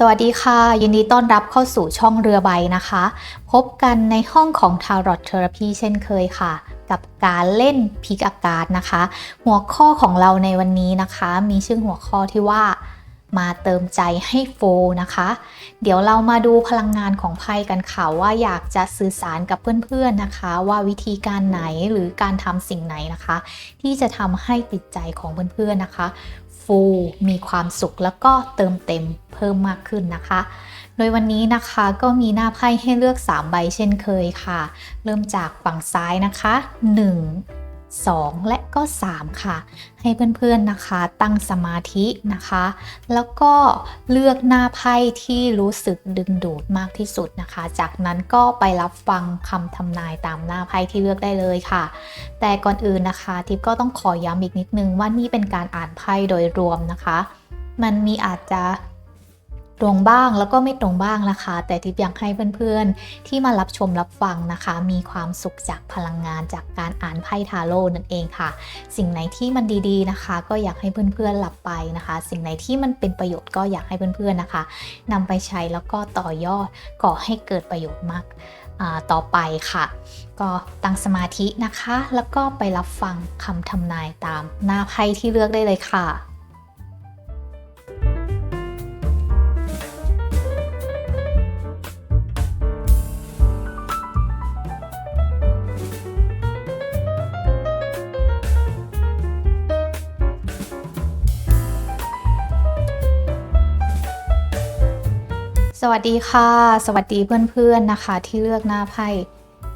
สวัสดีค่ะ ยินดีต้อนรับเข้าสู่ช่องเรือใบนะคะ พบกันในห้องของ Tarot Therapy เช่นเคยค่ะ กับการเล่นพิกอากาศนะคะ หัวข้อของเราในวันนี้นะคะ มีชื่อหัวข้อที่ว่า มาเติมใจให้โฟนะคะ เดี๋ยวเรามาดูพลังงานของไพ่กันค่ะว่าอยากจะสื่อสารกับเพื่อนๆนะคะ ว่าวิธีการไหนหรือการทำสิ่งไหนนะคะ ที่จะทำให้ติดใจของเพื่อนๆนะคะฟูมีความสุขแล้วก็เติมเต็มเพิ่มมากขึ้นนะคะ โดยวันนี้นะคะก็มีหน้าไพ่ให้เลือก 3 ใบเช่นเคยค่ะ เริ่มจากฝั่งซ้ายนะคะ 1 2 และก็ 3 ค่ะ ให้เพื่อนๆนะคะตั้งสมาธินะคะ แล้วก็เลือกหน้าไพ่ที่รู้สึกดึงดูดมากที่สุดนะคะ จากนั้นก็ไปรับฟังคำทำนายตามหน้าไพ่ที่เลือกได้เลยค่ะ แต่ก่อนอื่นนะคะ ทิปก็ต้องขอย้ำอีกนิดนึงว่านี่เป็นการอ่านไพ่โดยรวมนะคะ มันมีอาจจะ ตรงบ้างแล้วก็ไม่ตรงบ้างนะคะ แต่ทิปอยากให้เพื่อนๆ ที่มารับชมรับฟังนะคะ มีความสุขจากพลังงานจากการอ่านไพ่ทาโร่นั่นเองค่ะ สิ่งไหนที่มันดีๆนะคะ ก็อยากให้เพื่อนๆหลับไปนะคะ สิ่งไหนที่มันเป็นประโยชน์ก็อยากให้เพื่อนๆนะคะนำไปใช้แล้วก็ต่อยอดก่อให้เกิดประโยชน์มากต่อไปค่ะ ก็ตั้งสมาธินะคะ แล้วก็ไปรับฟังคำทำนายตามหน้าไพ่ที่เลือกได้เลยค่ะ วัสดีค่ะ สวัสดีเพื่อนๆนะคะ ที่เลือกหน้าไพ่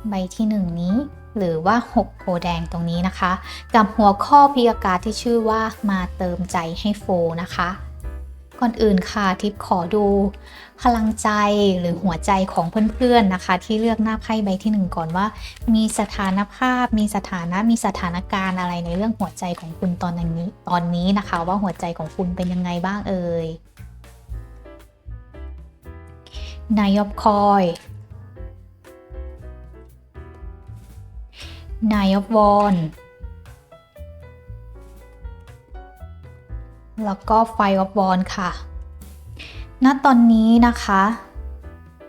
ใบที่หนึ่งนี้ หรือว่า6โพแดงตรงนี้นะคะ กับหัวข้อพิยากาศที่ชื่อว่ามาเติมใจให้โฟนะคะ ก่อนอื่นค่ะทิปขอดู พลังใจหรือหัวใจของเพื่อนๆนะคะ ที่เลือกหน้าไพ่ใบที่หนึ่งก่อนว่า มีสถานภาพ มีสถานะมีสถานการณ์อะไรในเรื่องหัวใจของคุณตอนนี้ตอนนี้นะคะ ว่าหัวใจของคุณเป็นยังไงบ้างเอ่ย นายอบคอยนายอบวอนแล้วก็ไฟอบวอนค่ะ ณ ตอนนี้นะคะ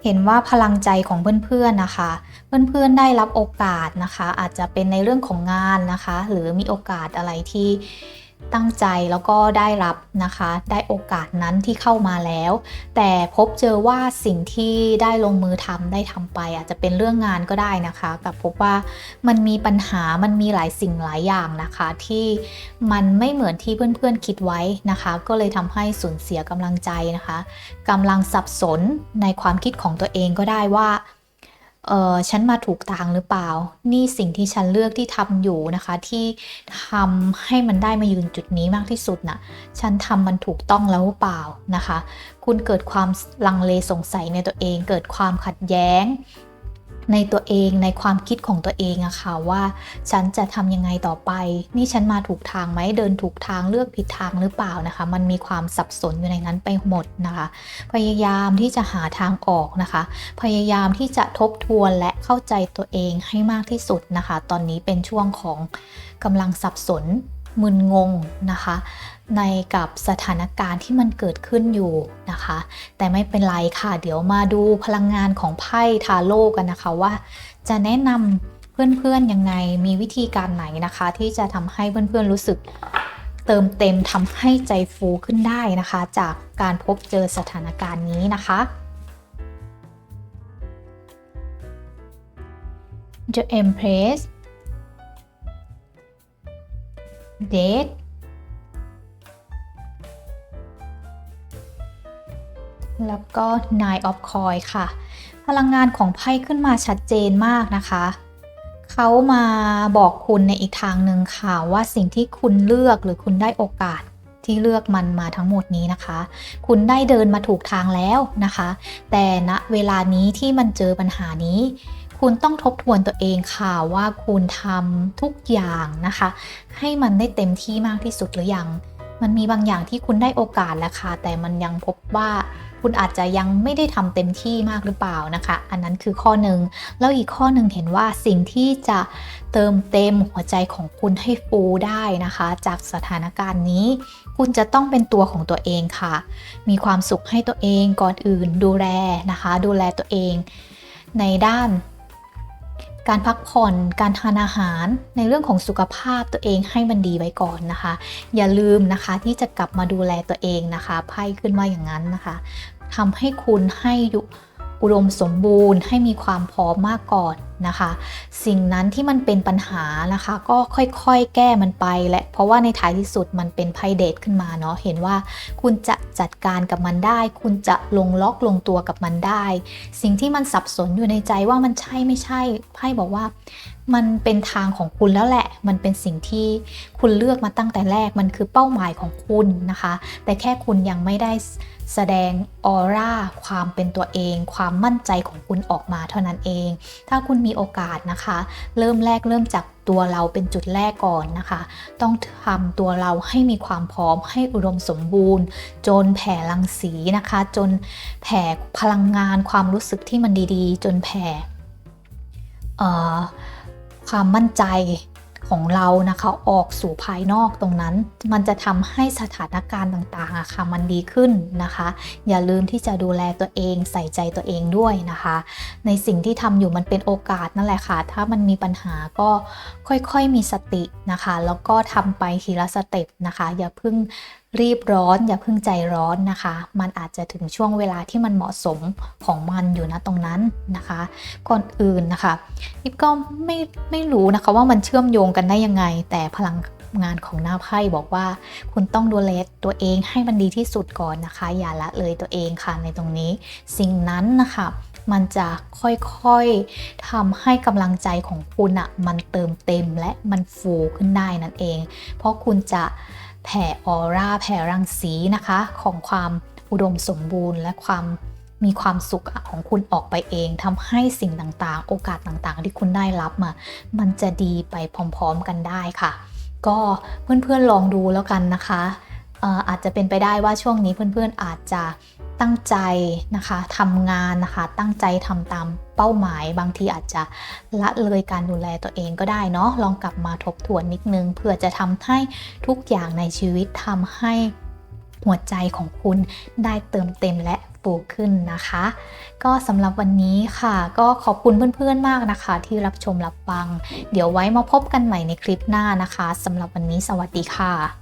เห็นว่าพลังใจของเพื่อนๆนะคะ เพื่อนๆได้รับโอกาสนะคะ อาจจะเป็นในเรื่องของงานนะคะ หรือมีโอกาสอะไรที่ ตั้งใจแล้วก็ได้รับนะคะ ได้โอกาสนั้นที่เข้ามาแล้ว แต่พบเจอว่าสิ่งที่ได้ลงมือทำได้ทำไป อาจจะเป็นเรื่องงานก็ได้นะคะกับพบว่ามันมีปัญหามันมีหลายสิ่งหลายอย่างนะคะ ที่มันไม่เหมือนที่เพื่อนๆคิดไว้นะคะ ก็เลยทำให้สูญเสียกำลังใจนะคะกำลังสับสนในความคิดของตัวเองก็ได้ว่า เออฉันมาถูกทางหรือเปล่า นี่สิ่งที่ฉันเลือกที่ทำอยู่นะคะ ที่ทำให้มันได้มายืนจุดนี้มากที่สุดน่ะ ฉันทำมันถูกต้องแล้วหรือเปล่านะคะ คุณเกิดความลังเลสงสัยในตัวเอง เกิดความขัดแย้ง ในตัวเองในความคิดของตัวเองอะค่ะว่าฉันจะทำยังไงต่อไป นี่ฉันมาถูกทางไหมเดินถูกทางเลือกผิดทางหรือเปล่านะคะ มันมีความสับสนอยู่ในนั้นไปหมดนะคะ พยายามที่จะหาทางออกนะคะ พยายามที่จะทบทวนและเข้าใจตัวเองให้มากที่สุดนะคะ ตอนนี้เป็นช่วงของกำลังสับสน มึนงงนะคะ ในกับสถานการณ์ที่มันเกิดขึ้นอยู่นะคะ แต่ไม่เป็นไรค่ะ เดี๋ยวมาดูพลังงานของไพ่ทาโร่กันนะคะว่า จะแนะนำเพื่อนๆยังไงมีวิธีการไหนนะคะ ที่จะทำให้เพื่อนๆรู้สึกเติมเต็มทำให้ใจฟูขึ้นได้นะคะ จากการพบเจอสถานการณ์นี้นะคะ The Empress Date แล้วก็ Nine of coin ค่ะ พลังงานของไพ่ขึ้นมาชัดเจนมากนะคะ เขามาบอกคุณในอีกทางหนึ่งค่ะว่าสิ่งที่คุณเลือกหรือคุณได้โอกาสที่เลือกมันมาทั้งหมดนี้นะคะ คุณได้เดินมาถูกทางแล้วนะคะ แต่ณเวลานี้ที่มันเจอปัญหานี้ คุณต้องทบทวนตัวเองค่ะว่าคุณทำทุกอย่างนะคะ ให้มันได้เต็มที่มากที่สุดหรือยัง มันมีบางอย่างที่คุณได้โอกาสแล้วค่ะ แต่มันยังพบว่าคุณอาจจะยังไม่ได้ทำเต็มที่มากหรือเปล่านะคะ อันนั้นคือข้อหนึ่งแล้วอีกข้อหนึ่งเห็นว่าสิ่งที่จะเติมเต็มหัวใจของคุณให้ฟูได้นะคะ จากสถานการณ์นี้ คุณจะต้องเป็นตัวของตัวเองค่ะ มีความสุขให้ตัวเองก่อนอื่นดูแลนะคะ ดูแลตัวเอง ในด้าน การพักผ่อน การทานอาหาร ในเรื่องของสุขภาพตัวเองให้มันดีไว้ก่อนนะคะ อย่าลืมนะคะที่จะกลับมาดูแลตัวเองนะคะ ไพ่ขึ้นมาอย่างนั้นนะคะทำให้คุณให้อยู่อุดมสมบูรณ์ ให้มีความพร้อมมากก่อน นะคะ สิ่งนั้นที่มันเป็นปัญหานะคะ ก็ค่อยๆ แก้มันไปและเพราะว่าในท้ายที่สุดมันเป็นไพ่เดทขึ้นมาเนาะเห็นว่าคุณจะจัดการกับมันได้ คุณจะลงล็อกลงตัวกับมันได้ สิ่งที่มันสับสนอยู่ในใจว่ามันใช่ไม่ใช่ไพ่บอกว่ามันเป็นทางของคุณแล้วแหละ มันเป็นสิ่งที่คุณเลือกมาตั้งแต่แรก มันคือเป้าหมายของคุณนะคะ แต่แค่คุณยังไม่ได้แสดงออร่าความเป็นตัวเอง ความมั่นใจของคุณออกมาเท่านั้นเอง ถ้าคุณมีโอกาสนะคะ เริ่มแรกเริ่มจากตัวเราเป็นจุดแรกก่อนนะคะ ต้องทำตัวเราให้มีความพร้อมให้อุดมสมบูรณ์ จนแผ่รังสีนะคะ จนแผ่พลังงานความรู้สึกที่มันดีๆ จนแผ่ความมั่นใจ ของเรานะคะออกสู่ภายนอกตรงนั้น มันจะทำให้สถานการณ์ต่างๆอะค่ะมันดีขึ้นนะคะ อย่าลืมที่จะดูแลตัวเองใส่ใจตัวเองด้วยนะคะ ในสิ่งที่ทำอยู่มันเป็นโอกาสนั่นแหละค่ะ ถ้ามันมีปัญหาก็ค่อยๆมีสตินะคะ แล้วก็ทำไปทีละสเต็ปนะคะ อย่าเพิ่ง รีบร้อนอย่าเพิ่งใจร้อนนะคะ มันอาจจะถึงช่วงเวลาที่มันเหมาะสมของมันอยู่นะตรงนั้นนะคะ ก่อนอื่นนะคะนิปก็ไม่ไม่รู้นะคะว่ามันเชื่อมโยงกันได้ยังไง แต่พลังงานของหน้าไพ่บอกว่า คุณต้องดูแลตัวเองให้มันดีที่สุดก่อนนะคะ อย่าละเลยตัวเองค่ะในตรงนี้ สิ่งนั้นนะคะมันจะค่อยๆทำให้กำลังใจของคุณอะมันเติมเต็มและมันฟูขึ้นได้นั่นเอง เพราะคุณจะ แผ่ออร่าแผ่รังสีนะคะ ของความอุดมสมบูรณ์ และความมีความสุขของคุณออกไปเองทำให้สิ่งต่างๆ โอกาสต่างๆ ที่คุณได้รับมา มันจะดีไปพร้อมๆกันได้ค่ะ ก็เพื่อนๆลองดูแล้วกันนะคะอาจจะเป็นไปได้ว่าช่วงนี้เพื่อนๆอาจจะ ตั้งใจนะคะทำงานนะคะ ตั้งใจทำตามเป้าหมาย บางทีอาจจะละเลยการดูแลตัวเองก็ได้เนาะลองกลับมาทบทวนนิดนึงเพื่อจะทำให้ทุกอย่างในชีวิตทำให้หัวใจของคุณได้เติมเต็มและฟูขึ้นนะคะ ก็สำหรับวันนี้ค่ะ ก็ขอบคุณเพื่อนๆมากนะคะ ที่รับชมรับฟัง เดี๋ยวไว้มาพบกันใหม่ในคลิปหน้านะคะสำหรับวันนี้สวัสดีค่ะ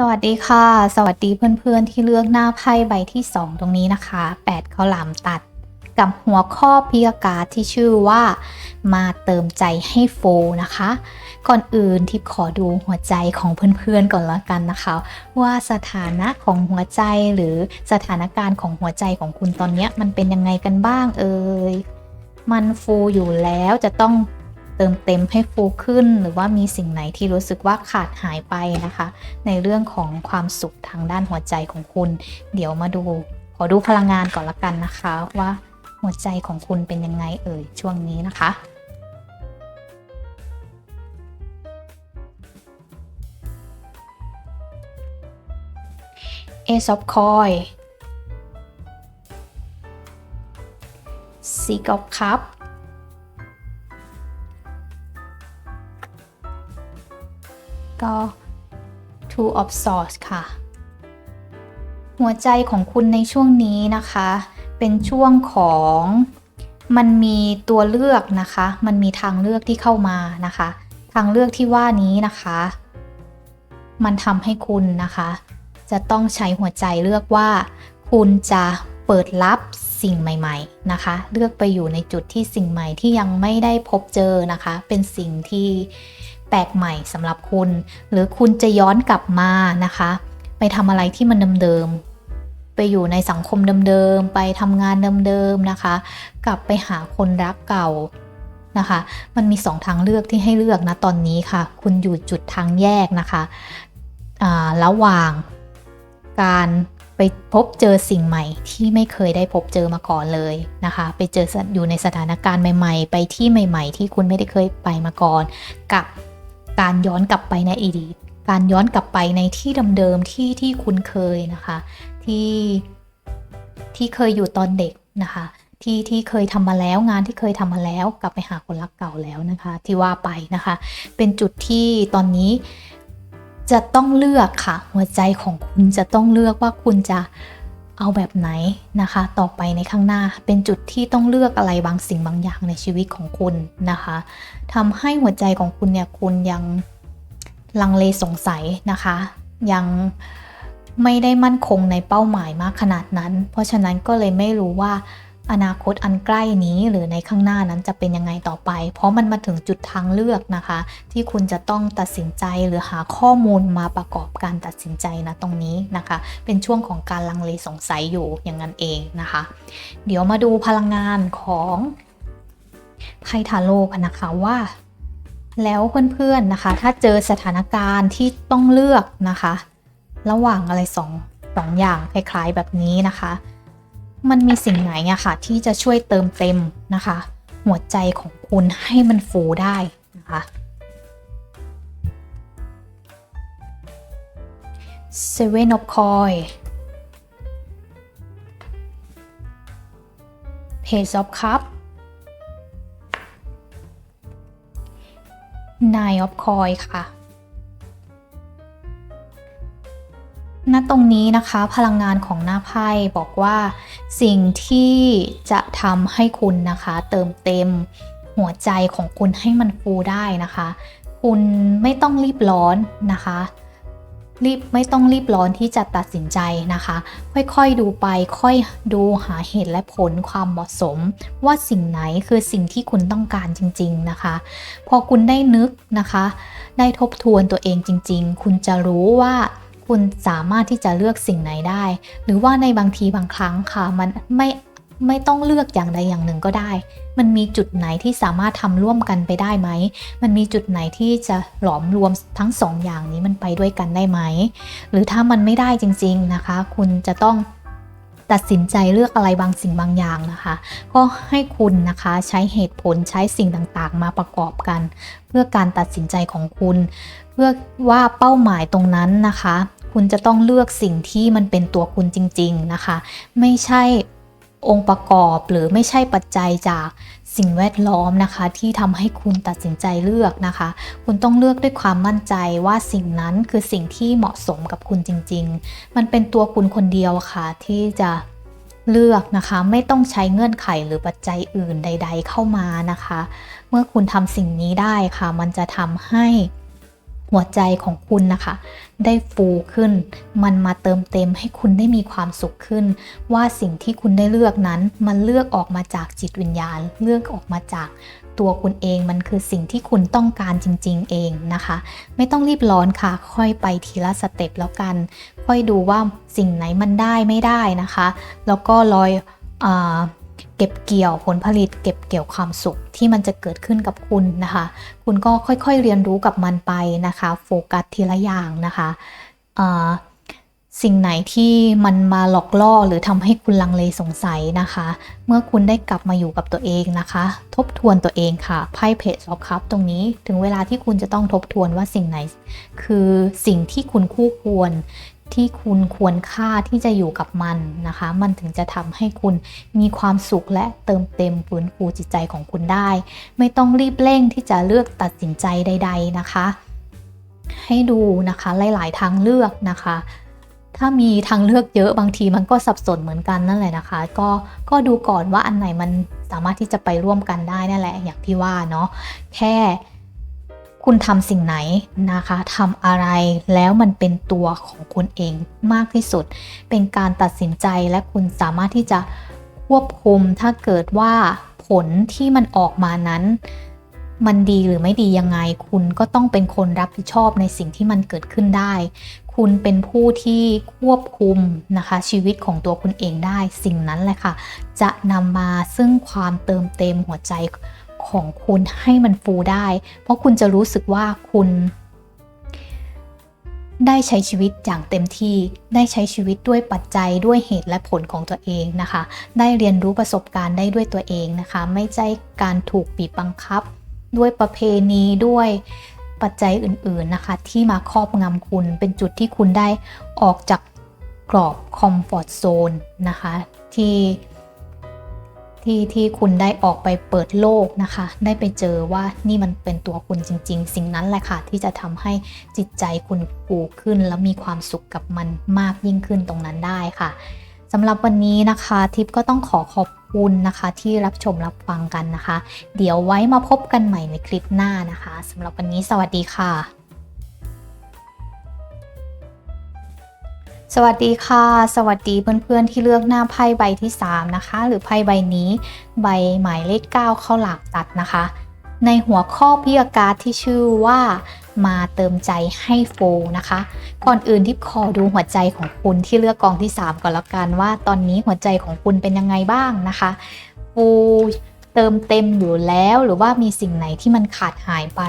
สวัสดีค่ะ สวัสดีเพื่อนๆที่เลือกหน้าไพ่ใบที่ 2 ตรงนี้นะคะ 8ข้าวหลามตัด กับหัวข้อพิยากาที่ชื่อว่า มาเติมใจให้โฟนะคะ ก่อนอื่นทิพขอดูหัวใจของเพื่อนๆก่อนละกันนะคะ ว่าสถานะของหัวใจหรือสถานการณ์ของหัวใจของคุณตอนนี้มันเป็นยังไงกันบ้างเอ่ยมันฟูอยู่แล้วจะต้อง เติมเต็มให้ฟูขึ้น หรือว่ามีสิ่งไหนที่รู้สึกว่าขาดหายไปนะคะ ในเรื่องของความสุขทางด้านหัวใจของคุณ เดี๋ยวมาดู ขอดูพลังงานก่อนละกันนะคะ ว่าหัวใจของคุณเป็นยังไงเอ่ยช่วงนี้นะคะ Ace of Coin Six of Cup ก็ ก็ Two of Swords ค่ะ หัวใจของคุณในช่วงนี้นะคะ เป็นช่วงของมันมีตัวเลือกนะคะ มันมีทางเลือกที่เข้ามานะคะ ทางเลือกที่ว่านี้นะคะ มันทำให้คุณนะคะ จะต้องใช้หัวใจเลือกว่า คุณจะเปิดรับสิ่งใหม่ๆนะคะ เลือกไปอยู่ในจุดที่สิ่งใหม่ที่ยังไม่ได้พบเจอนะคะ เป็นสิ่งที่ ลกใหม่สำหรับคุณ หรือคุณจะย้อนกลับมานะคะ ไปทำอะไรที่มันเดิมๆไปอยู่ในสังคมเดิมๆไปทำงานเดิมๆนะคะ กลับไปหาคนรักเก่านะคะ มันมีสองทางเลือกที่ให้เลือกนะตอนนี้ค่ะ คุณอยู่จุดทางแยกนะคะระหว่างการไปพบเจอสิ่งใหม่ที่ไม่เคยได้พบเจอมาก่อนเลยนะคะ ไปเจออยู่ในสถานการณ์ใหม่ ๆ ไปที่ใหม่ ๆ ที่คุณไม่ได้เคยไปมาก่อน กับ การย้อนกลับไปในอดีต การย้อนกลับไปในที่เดิมๆที่ที่คุณเคยนะคะ ที่ที่เคยอยู่ตอนเด็กนะคะ ที่ที่เคยทำมาแล้วงานที่เคยทำมาแล้ว กลับไปหาคนรักเก่าแล้วนะคะ ที่ว่าไปนะคะ เป็นจุดที่ตอนนี้จะต้องเลือกค่ะ หัวใจของคุณจะต้องเลือกว่าคุณจะ เอาแบบไหนนะคะ ต่อไปในข้างหน้าเป็นจุดที่ต้องเลือกอะไรบางสิ่งบางอย่างในชีวิตของคุณนะคะทำให้หัวใจของคุณเนี่ยคุณยังลังเลสงสัยนะคะ ยังไม่ได้มั่นคงในเป้าหมายมากขนาดนั้น เพราะฉะนั้นก็เลยไม่รู้ว่า อนาคตอันใกล้นี้หรือในข้างหน้านั้นจะเป็นยังไงต่อไป เพราะมันมาถึงจุดทางเลือกนะคะ ที่คุณจะต้องตัดสินใจหรือหาข้อมูลมาประกอบการตัดสินใจนะตรงนี้นะคะ เป็นช่วงของการลังเลสงสัยอยู่อย่างนั้นเองนะคะ เดี๋ยวมาดูพลังงานของไพ่ทาโร่กันนะคะว่าแล้วเพื่อนๆนะคะ ถ้าเจอสถานการณ์ที่ต้องเลือกนะคะ ระหว่างอะไรสองสองอย่างคล้ายๆแบบนี้นะคะ มันมีสิ่งไหนอะค่ะ ที่จะช่วยเติมเต็มนะคะ หัวใจของคุณให้มันฟูได้นะคะ Seven of Coin Page of Cup Nine of Coin ค่ะ ณตรงนี้นะคะพลังงานของหน้าไพ่บอกว่า สิ่งที่จะทำให้คุณนะคะ เติมเต็มหัวใจของคุณให้มันฟูได้นะคะ คุณไม่ต้องรีบร้อนนะคะรีบไม่ต้องรีบร้อนที่จะตัดสินใจนะคะ ค่อยๆดูไปค่อยดูหาเหตุและผลความเหมาะสม ว่าสิ่งไหนคือสิ่งที่คุณต้องการจริง ๆนะคะ พอคุณได้นึกนะคะ ได้ทบทวนตัวเองจริง ๆ คุณจะรู้ว่า คุณสามารถที่จะเลือกสิ่งไหนได้ หรือว่าในบางทีบางครั้งค่ะ มันไม่ไม่ต้องเลือกอย่างใดอย่างหนึ่งก็ได้ มันมีจุดไหนที่สามารถทำร่วมกันไปได้ไหม มันมีจุดไหนที่จะหลอมรวมทั้งสองอย่างนี้มันไปด้วยกันได้ไหม หรือถ้ามันไม่ได้จริง ๆนะคะ คุณจะต้องตัดสินใจเลือกอะไรบางสิ่งบางอย่างนะคะ ก็ให้คุณนะคะใช้เหตุผลใช้สิ่งต่างๆ มาประกอบกัน เพื่อการตัดสินใจของคุณ เพื่อว่าเป้าหมายตรงนั้นนะคะ คุณจะต้องเลือกสิ่งที่มันเป็นตัวคุณจริง ๆนะคะ ไม่ใช่องค์ประกอบหรือไม่ใช่ปัจจัยจากสิ่งแวดล้อมนะคะ ที่ทำให้คุณตัดสินใจเลือกนะคะ คุณต้องเลือกด้วยความมั่นใจว่าสิ่งนั้นคือสิ่งที่เหมาะสมกับคุณจริง ๆ มันเป็นตัวคุณคนเดียวค่ะ ที่จะเลือกนะคะไม่ต้องใช้เงื่อนไขหรือปัจจัยอื่นใด ๆ เข้ามานะคะ เมื่อคุณทำสิ่งนี้ได้ค่ะ มันจะทำให้ หัวใจของคุณนะคะ ได้ฟูขึ้น มันมาเติมเต็มให้คุณได้มีความสุขขึ้น ว่าสิ่งที่คุณได้เลือกนั้น มันเลือกออกมาจากจิตวิญญาณ เลือกออกมาจากตัวคุณเองมันคือสิ่งที่คุณต้องการจริง ๆ เองนะคะ ไม่ต้องรีบร้อนค่ะ ค่อยไปทีละสเต็ปแล้วกัน ค่อยดูว่าสิ่งไหนมันได้ไม่ได้นะคะ แล้วก็ลอยอ เก็บเกี่ยวผลผลิต เก็บเกี่ยวความสุขที่มันจะเกิดขึ้นกับคุณนะคะ คุณก็ค่อยๆเรียนรู้กับมันไปนะคะ โฟกัสทีละอย่างนะคะสิ่งไหนที่มันมาหลอกล่อหรือทำให้คุณลังเลสงสัยนะคะ เมื่อคุณได้กลับมาอยู่กับตัวเองนะคะ ทบทวนตัวเองค่ะไพ่เพจออฟคัพตรงนี้ถึงเวลาที่คุณจะต้องทบทวนว่าสิ่งไหน คือสิ่งที่คุณคู่ควร ที่คุณควรค่าที่จะอยู่กับมันนะคะ มันถึงจะทำให้คุณมีความสุขและเติมเต็มฟื้นฟูจิตใจของคุณได้ ไม่ต้องรีบเร่งที่จะเลือกตัดสินใจใด ๆนะคะ ให้ดูนะคะหลาย ๆ ทางเลือกนะคะถ้ามีทางเลือกเยอะบางทีมันก็สับสนเหมือนกันนั่นแหละนะคะ ก็ก็ดูก่อนว่าอันไหนมันสามารถที่จะไปร่วมกันได้นั่นแหละอย่างที่ว่าเนาะแค่ คุณทำสิ่งไหนนะคะทำอะไรแล้วมันเป็นตัวของคุณเองมากที่สุด เป็นการตัดสินใจและคุณสามารถที่จะควบคุมถ้าเกิดว่าผลที่มันออกมานั้น มันดีหรือไม่ดียังไง คุณก็ต้องเป็นคนรับผิดชอบในสิ่งที่มันเกิดขึ้นได้ คุณเป็นผู้ที่ควบคุมนะคะ ชีวิตของตัวคุณเองได้ สิ่งนั้นแหละค่ะ จะนำมาซึ่งความเติมเต็มหัวใจ ของคุณให้มันฟูได้ เพราะคุณจะรู้สึกว่าคุณ ได้ใช้ชีวิตอย่างเต็มที่ ได้ใช้ชีวิตด้วยปัจจัยด้วยเหตุและผลของตัวเองนะคะ ได้เรียนรู้ประสบการณ์ได้ด้วยตัวเองนะคะ ไม่ใช่การถูกบีบบังคับ ด้วยประเพณีด้วยปัจจัยอื่นๆนะคะ ที่มาครอบงำคุณเป็นจุดที่คุณได้ออกจากกรอบคอมฟอร์ z โซนนะคะ ที่ ที่ที่คุณได้ออกไปเปิดโลกนะคะ ได้ไปเจอว่านี่มันเป็นตัวคุณจริง ๆ สิ่งนั้นแหละค่ะ ที่จะทำให้จิตใจคุณปูขึ้น แล้วมีความสุขกับมันมากยิ่งขึ้นตรงนั้นได้ค่ะสำหรับวันนี้นะคะทิปก็ต้องขอขอบคุณนะคะที่รับชมรับฟังกันนะคะ เดี๋ยวไว้มาพบกันใหม่ในคลิปหน้านะคะสำหรับวันนี้สวัสดีค่ะ สวัสดีค่ะ สวัสดีเพื่อนๆที่เลือกหน้าไพ่ใบที่ 3 นะคะ หรือไพ่ใบนี้ใบหมายเลข 9 เข้าหลักตัดนะคะ ในหัวข้อพิยการ์ดที่ชื่อว่ามาเติมใจให้โฟนะคะ ก่อนอื่นที่ขอดูหัวใจของคุณที่เลือกกองที่ 3 ก่อนแล้วกันว่าตอนนี้หัวใจของคุณเป็นยังไงบ้างนะคะฟูเติมเต็มอยู่แล้วหรือว่ามีสิ่งไหนที่มันขาดหายไป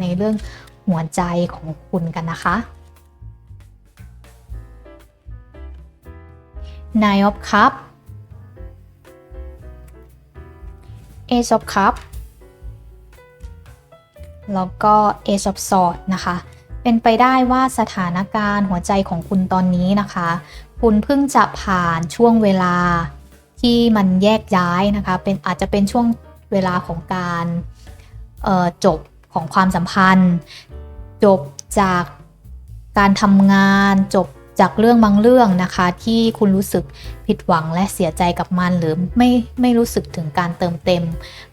ในเรื่องหัวใจของคุณกันนะคะ Nine of Cup Ace of Cup แล้วก็ Ace of Swords นะคะ เป็นไปได้ว่าสถานการณ์หัวใจของคุณตอนนี้นะคะ คุณเพิ่งจะผ่านช่วงเวลาที่มันแยกย้ายนะคะ เป็นอาจจะเป็นช่วงเวลาของการจบของความสัมพันธ์ จบจากการทำงานจบ จากเรื่องบางเรื่องนะคะ ที่คุณรู้สึกผิดหวังและเสียใจกับมัน หรือไม่ไม่รู้สึกถึงการเติมเต็ม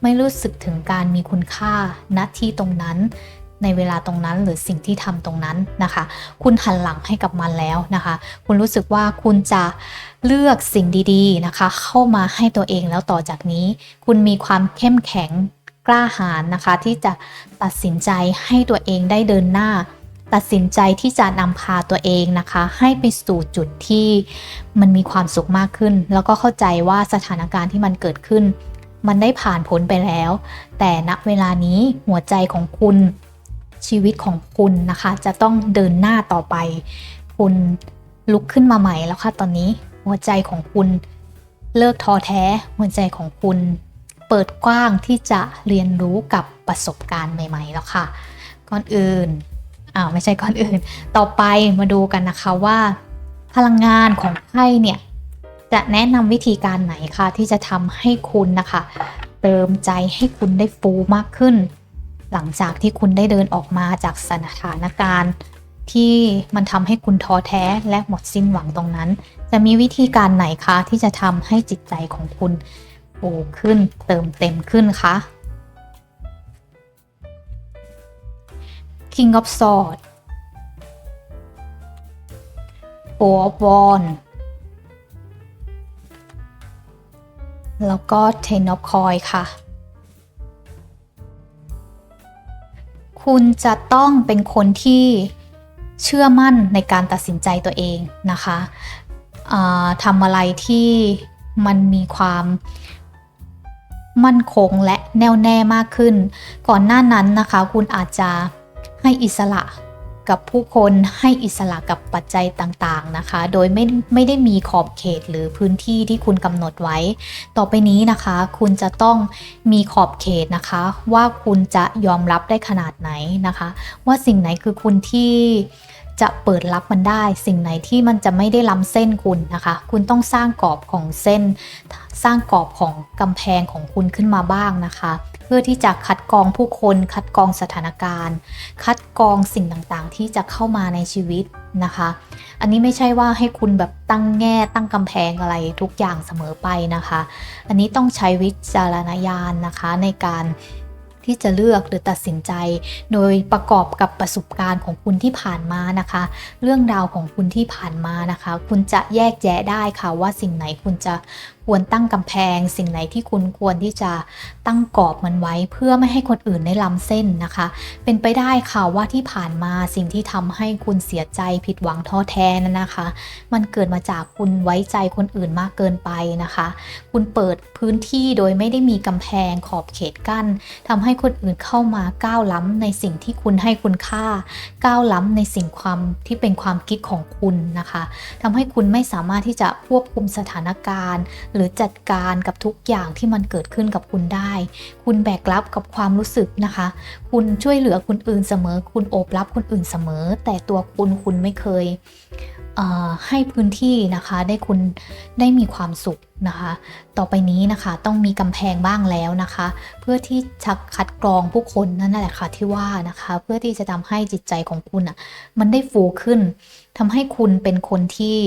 ไม่รู้สึกถึงการมีคุณค่าณที่ตรงนั้น ในเวลาตรงนั้นหรือสิ่งที่ทำตรงนั้นนะคะ คุณหันหลังให้กับมันแล้วนะคะ คุณรู้สึกว่าคุณจะเลือกสิ่งดีๆนะคะ เข้ามาให้ตัวเองแล้วต่อจากนี้ คุณมีความเข้มแข็งกล้าหาญนะคะ ที่จะตัดสินใจให้ตัวเองได้เดินหน้า ตัดสินใจที่จะนำพาตัวเองนะคะ ให้ไปสู่จุดที่มันมีความสุขมากขึ้น แล้วก็เข้าใจว่าสถานการณ์ที่มันเกิดขึ้น มันได้ผ่านพ้นไปแล้ว แต่ณเวลานี้หัวใจของคุณชีวิตของคุณนะคะ จะต้องเดินหน้าต่อไป คุณลุกขึ้นมาใหม่แล้วค่ะตอนนี้หัวใจของคุณเลิกท้อแท้ หัวใจของคุณเปิดกว้างที่จะเรียนรู้กับประสบการณ์ใหม่ ๆ แล้วค่ะ ก่อนอื่น อ้าวไม่ใช่ก่อนอื่น ต่อไปมาดูกันนะคะว่า พลังงานของไพ่เนี่ยจะแนะนำวิธีการไหนคะที่จะทำให้คุณนะคะ เติมใจให้คุณได้ฟูมากขึ้น หลังจากที่คุณได้เดินออกมาจากสถานการณ์ ที่มันทำให้คุณท้อแท้และหมดสิ้นหวังตรงนั้น จะมีวิธีการไหนคะที่จะทำให้จิตใจของคุณฟูขึ้น เติมเต็มขึ้นคะ King of Swords Four of Wands แล้วก็ Ten of Coins ค่ะ คุณจะต้องเป็นคนที่เชื่อมั่นในการตัดสินใจตัวเองนะคะทำอะไรที่มันมีความมั่นคงและแน่วแน่มากขึ้น ก่อนหน้านั้นนะคะ คุณอาจจะ ให้อิสระกับผู้คนให้อิสระกับปัจจัยต่างๆนะคะ โดยไม่ไม่ได้มีขอบเขตหรือพื้นที่ที่คุณกำหนดไว้ ต่อไปนี้นะคะ คุณจะต้องมีขอบเขตนะคะ ว่าคุณจะยอมรับได้ขนาดไหนนะคะ ว่าสิ่งไหนคือคุณที่ จะเปิดรับมันได้ สิ่งไหนที่มันจะไม่ได้ล้ำเส้นคุณนะคะ คุณต้องสร้างกรอบของเส้น สร้างกรอบของกำแพงของคุณขึ้นมาบ้างนะคะ เพื่อที่จะคัดกรองผู้คน คัดกรองสถานการณ์ คัดกรองสิ่งต่างๆ ที่จะเข้ามาในชีวิตนะคะ อันนี้ไม่ใช่ว่าให้คุณแบบตั้งแง่ตั้งกำแพงอะไรทุกอย่างเสมอไปนะคะ อันนี้ต้องใช้วิจารณญาณนะคะในการ ที่จะเลือกหรือตัดสินใจ โดยประกอบกับประสบการณ์ของคุณที่ผ่านมานะคะ เรื่องราวของคุณที่ผ่านมานะคะ คุณจะแยกแยะได้ค่ะว่าสิ่งไหนคุณจะ ควรตั้งกำแพง สิ่งไหนที่คุณควรที่จะตั้งกรอบมันไว้ เพื่อไม่ให้คนอื่นได้ล้ำเส้นนะคะ เป็นไปได้ค่ะว่าที่ผ่านมาสิ่งที่ทำให้คุณเสียใจผิดหวังท้อแท้นั้นนะคะ มันเกิดมาจากคุณไว้ใจคนอื่นมากเกินไปนะคะ คุณเปิดพื้นที่โดยไม่ได้มีกำแพงขอบเขตกั้นทำให้คนอื่นเข้ามาก้าวล้ำในสิ่งที่คุณให้คุณค่า ก้าวล้ำในสิ่งความที่เป็นความคิดของคุณนะคะทำให้คุณไม่สามารถที่จะควบคุมสถานการณ์หรือจัดการกับทุกอย่างที่มันเกิดขึ้นกับคุณได้ คุณแบกรับกับความรู้สึกนะคะ คุณช่วยเหลือคนอื่นเสมอ คุณโอบรับคนอื่นเสมอ แต่ตัวคุณคุณไม่เคยเให้พื้นที่นะคะได้คุณได้มีความสุขนะคะ ต่อไปนี้นะคะต้องมีกำแพงบ้างแล้วนะคะ เพื่อที่จะคัดกรองผู้คนนั่นแหละค่ะที่ว่านะคะ เพื่อที่จะทำให้จิตใจของคุณอะมันได้ฟูขึ้นทำให้คุณเป็นคนที่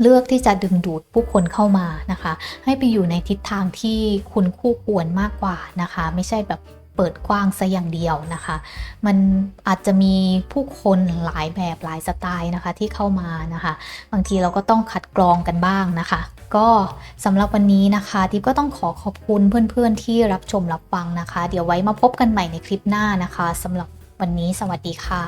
เลือกที่จะดึงดูดผู้คนเข้ามานะคะ ให้ไปอยู่ในทิศทางที่คุณคู่ควรมากกว่านะคะ ไม่ใช่แบบเปิดกว้างซะอย่างเดียวนะคะ มันอาจจะมีผู้คนหลายแบบหลายสไตล์นะคะที่เข้ามานะคะ บางทีเราก็ต้องคัดกรองกันบ้างนะคะ ก็สำหรับวันนี้นะคะทิพก็ต้องขอขอบคุณเพื่อนๆที่รับชมรับฟังนะคะ เดี๋ยวไว้มาพบกันใหม่ในคลิปหน้านะคะสำหรับวันนี้สวัสดีค่ะ